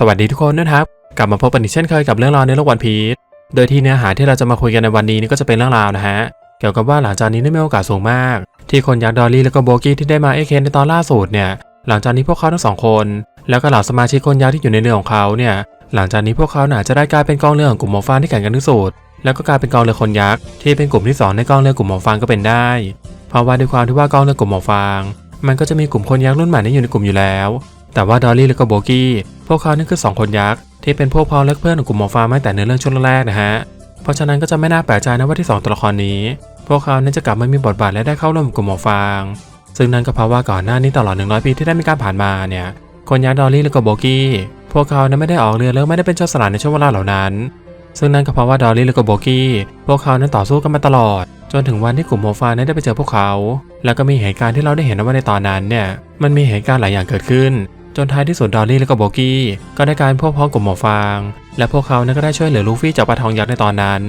สวัสดีทุกคนนะครับ กลับมาพบกันอีกเช่นเคยกับเรื่องราวในโลกวันพีชโดยที่เนื้อหาที่เราจะมาคุยกันในวันนี้นี่ก็จะเป็นเรื่องราวนะฮะเกี่ยวกับว่าหลังจากนี้ได้มีโอกาสสูงมาก ที่คนยักษ์ดอลลี่แล้วก็โบกี้ที่ได้มาเอเคนในตอนล่าสุดเนี่ยหลังจากนี้พวกเขาทั้งสองคน แล้วก็เหล่าสมาชิกคนยักษ์ที่อยู่ในเรือของเขาเนี่ยหลังจากนี้พวกเขาน่าจะได้กลายเป็นกองเรือของกลุ่มหมอฟางที่แข่งกันที่สุดแล้วก็กลายเป็นกองเรือคนยักษ์ที่เป็นกลุ่มที่สองในกองเรือกลุ่มหมอฟางก็เป็นได้ เพราะว่าด้วยความที่ว่ากองเรือกลุ่มหมอฟาง มันก็จะมีกลุ่มคนยักษ์รุ่นใหม่ที่อยู่ในกลุ่มอยู่แล้ว แต่ว่าดอลลี่แล้วก็โบกี้ พวกเขานี่คือสองคนยักษ์ที่เป็นพวกพ้องและเพื่อนของกลุ่มหมอฟางมาตั้งแต่ในเรื่องช่วงแรกๆนะฮะ เพราะฉะนั้นก็จะไม่น่าแปลกใจนะว่าที่สองตัวละครนี้ พวกเขานั้นจะกลับมามีบทบาทและได้เข้าร่วมกลุ่มหมอฟาง ซึ่งนั่นก็เพราะว่าก่อนหน้านี้ตลอด 100 ปีที่ได้มีการผ่านมาเนี่ย คนยักษ์ดอลลี่และก็โบกี้ พวกเขานั้นไม่ได้ออกเรือแล้วไม่ได้เป็นเจ้าสลัดในช่วงเวลาเหล่านั้น ซึ่งนั่นก็เพราะว่าดอลลี่และก็โบกี้พวกเขานั้นต่อสู้กันมาตลอด จนถึงวันที่กลุ่มหมอฟางนั้นได้ไปเจอพวกเขา แล้วก็มีเหตุการณ์ที่เราได้เห็นว่าในตอนนั้นเนี่ย มันมีเหตุการณ์หลายอย่างเกิดขึ้น จนท้ายที่สุดดอลลี่และก็โบกี้ก็ได้กลารพวกพ้องกลุ่มหมอฟาง และพวกเขานั้นก็ได้ช่วยเหลือลูฟี่จากปลาทองยักษ์ในตอนนั้น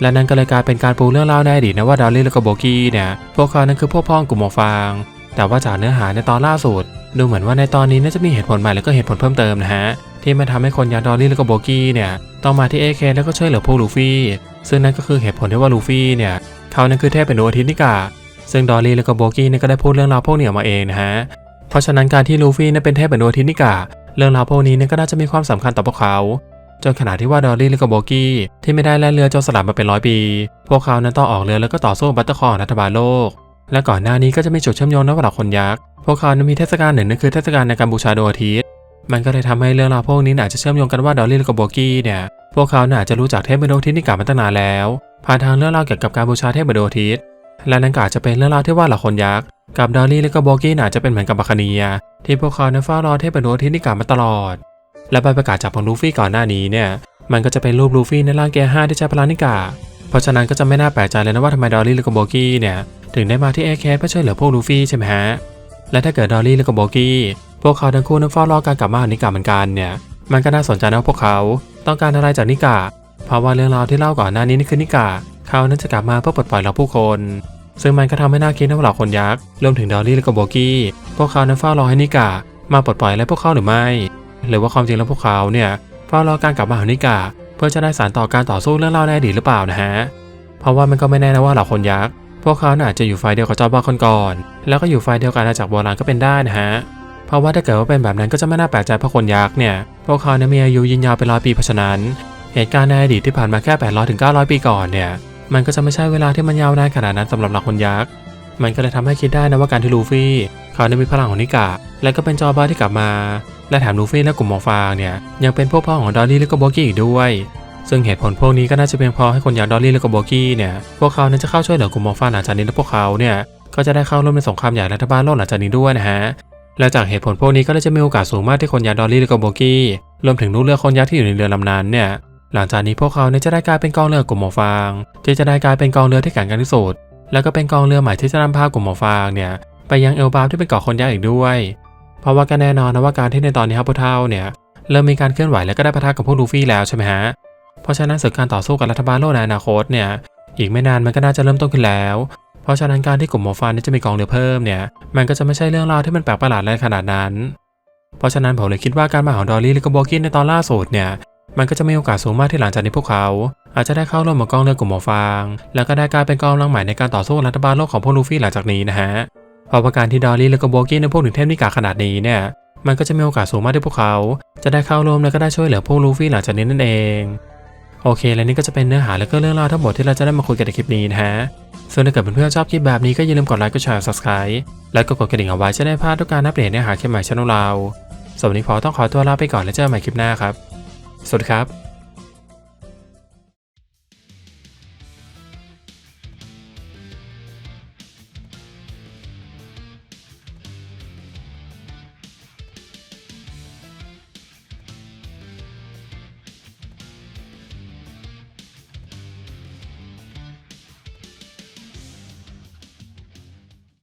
และนั่นก็เลยกลายเป็นการปูเรื่องเล่าในอดีตนะว่าดอลลี่และก็โบกี้เนี่ยพวกเขานั้นคือพวกพ้องกลุ่มหมอฟาง แต่ว่าจากเนื้อหาในตอนล่าสุด ดูเหมือนว่าในตอนนี้น่าจะมีเหตุผลใหม่แล้วก็เหตุผลเพิ่มเติมนะฮะที่มันทำให้คนยักษ์ดอลลี่และก็โบกี้เนี่ยต้องมาที่เอเคแล้วก็ช่วยเหลือพวกลูฟี่ซึ่งนั่นก็คือเหตุผลที่ว่าลูฟี่เนี่ยเขานั้นคือเทพเป็นดวงอาทิตย์นิกาซึ่งดอลลี่และก็โบกี้เนี่ยก็ได้พูดเรื่องราวพวกนี้ออกมาเองนะฮะ เพราะฉะนั้นการที่ลูฟี่นั้นเป็นเทพเป็นดวงอาทิตย์นิกา เรื่องราวพวกนี้นี่ยก็น่าจะมีความสำคัญต่อพวกเขาจนขนาดที่ว่าดอลลี่และก็โบกี้ที่ไม่ได้แล่นเรือจนสลับมาเป็นร้อยปี พวกเขานั้นต้องออกเรือแล้วก็ต่อสู้กับบัตเตอร์คอร์ของรัฐบาลโลก และก่อนหน้านี้ก็จะมีจุดเชื่อมโยงระหว่างคนยักษ์ พวกเขานั้นมีเทศกาลหนึ่งนั่นคือเทศกาลในการบูชาดวงอาทิตย์ มันก็เลยทำให้เรื่องราวพวกนี้อาจจะเชื่อมโยงกันว่าดอลลี่และก็โบกี้เนี่ย พวกเขาน่าจจะรู้จักเทพเป็นดอทิตย์นี่กลับมาตั้งนานแล้ว ผ่านทางเรื่องราวเกี่ยวกับการบูชาเทพเป็นดอทิตย์ และนั่นก็อาจจะเป็นเรื่องราวที่ว่าเหล่าคนยักษ์กับดอลลี่และก็โบกี้อาจจะเป็นเหมือนกับบัคเนีย ที่พวกเขานั้นเฝ้ารอเทพนดวงอาทิตย์นี่กลับมาตลอด และใบประกาศจากของลูฟี่ก่อนหน้านี้เนี่ยมันก็จะเป็นรูปลูฟี่ในร่างเกย์ห้าที่ใช้พลังนิกา เพราะฉะนั้นก็จะไม่น่าแปลกใจเลยนะว่าทำไมดอลลี่และก็โบกี้เนี่ยถึงได้มาที่เอแคเพื่อช่วยเหลือพวกลูฟี่ใช่ไหมฮะและถ้าเกิดดอลลี่และก็โบกี้พวกเขาทั้งคู่นั้นเฝ้ารอการกลับมาของนิกาเหมือนกันเนี่ยมันก็น่าสนใจนะว่าพวกเขาต้องการอะไรจากนิกาเพราะว่าเรื่องราวที่เล่าก่อนหน้านี้นี่คือนิกา เขานั้นจะกลับมาเพื่อปลดปล่อยเราผู้คน ซึ่งมันก็ทำให้น่าคิดนะว่าเหล่าคนยักษ์รวมถึงดอลลี่และก็โบกี้ พวกเขานั้นเฝ้ารอให้นิกามาปลดปล่อยอะไรพวกเขาหรือไม่ หรือว่าความจริงแล้วพวกเขาเนี่ยเฝ้ารอการกลับมาของนิกาเพื่อจะได้สานต่อการต่อสู้เรื่องเล่าในอดีตหรือเปล่านะฮะ เพราะว่ามันก็ไม่แน่นะว่าเหล่าคนยักษ์พวกเขาน่าอาจจะอยู่ฝ่ายเดียวกับจอมบ้าคนก่อน แล้วก็อยู่ฝ่ายเดียวกันอาณาจักรโบราณก็เป็นได้นะฮะ เพราะว่าถ้าเกิดว่าเป็นแบบนั้นก็จะไม่น่าแปลกใจเพราะคนยักษ์เนี่ย พวกเขาเนี่ยมีอายุยืนยาวเป็นร้อยปีเพราะฉะนั้น เหตุการณ์ในอดีตที่ผ่านมาแค่800ถึง900 ปีก่อนเนี่ย มันก็จะไม่ใช่เวลาที่มันยาวนานขนาดนั้นสำหรับหล่าคนยักษ์ มันก็เลยทำให้คิดได้นะว่าการที่ลูฟี่ เขาได้มีพลังของนิกะ และก็เป็นจอบ้าที่กลับมา และแถมลูฟี่และกลุ่มหมอฟางเนี่ยยังเป็นพวกพ่อของดอลลี่และก็โบกี้อีกด้วย ซึ่งเหตุผลพวกนี้ก็น่าจะเพียงพอให้คนอย่างดอลลี่และก็โบกี้เนี่ยพวกเขานั้นจะเข้าช่วยเหลือกลุ่มหมอฟางหลังจากนี้และพวกเขาเนี่ยก็จะได้เข้าร่วมในสงครามใหญ่รัฐบาลโลกหลังจากนี้ด้วยนะฮะและจากเหตุผลพวกนี้ก็เลยจะมีโอกาสสูงมากที่คนอย่างดอลลี่และก็โบกี้รวมถึงลูกเรือคนยักษ์ที่อยู่ในเรือลำนั้นเนี่ย หลังจากนี้พวกเขาเนี่ยจะได้กลายเป็นกองเรือกลุ่มหมอฟางที่จะได้กลายเป็นกองเรือที่แข็งแกร่งที่สุด แล้วก็เป็นกองเรือใหม่ที่จะนำพากลุ่มหมอฟางเนี่ยไปยังเอลบาวที่เป็นเกาะคนยักอีกด้วย เพราะว่าก็แน่นอนนะว่าการที่ในตอนนี้ฮับพุเท่าเนี่ยเริ่มมีการเคลื่อนไหวและก็ได้ปะทะกับพวกลูฟี่แล้วใช่ไหมฮะ เพราะฉะนั้นศึกการต่อสู้กับรัฐบาลโลกในอนาคตเนี่ยอีกไม่นานมันก็น่าจะเริ่มต้นขึ้นแล้ว เพราะฉะนั้นการที่กลุ่มหมอฟางนี่จะมีกองเรือเพิ่มเนี่ยมันก็จะไม่ใช่เรื่องราวที่มันแปลกประหลาดอะไรขนาดนั้น เพราะฉะนั้นผมเลยคิดว่าการมาของดอลลี่และก็โบกินในตอนล่าสุดเนี่ย มันก็จะมีโอกาสสูงมากที่หลังจากนี้พวกเขา อาจจะได้เข้าร่วมกับกองเรือกลุ่มหมอฟาง แล้วก็ได้กลายเป็นกองกำลังใหม่ในการต่อสู้รัฐบาลโลกของพวกลูฟี่หลังจากนี้นะฮะเพราะการที่ดอลลี่และก็โบกี้ในพวกถึงเทพนิกาขนาดนี้เนี่ยมันก็จะมีโอกาสสูงมากที่พวกเขา จะได้เข้าร่วมและก็ได้ช่วยเหลือพวกลูฟี่หลังจากนี้นั่นเอง โอเค และนี่ก็จะเป็นเนื้อหาและก็เรื่องราวทั้งหมดที่เราจะได้มาคุยกันในคลิปนี้นะฮะส่วนถ้าเกิดเพื่อนๆชอบคลิปแบบนี้ก็อย่าลืมกดไลค์กดแชร์ subscribe และก็กดกระดิ่งเอาไว้จะได้พลาดทุกการอัปเดตเนื้อหาคลิปใหม่ช่องเราสำหรับวันนี้พอต้องขอตัวลาไปก่อนแล้วเจอกันใหม่คลิปหน้าครับ สวัสดีครับ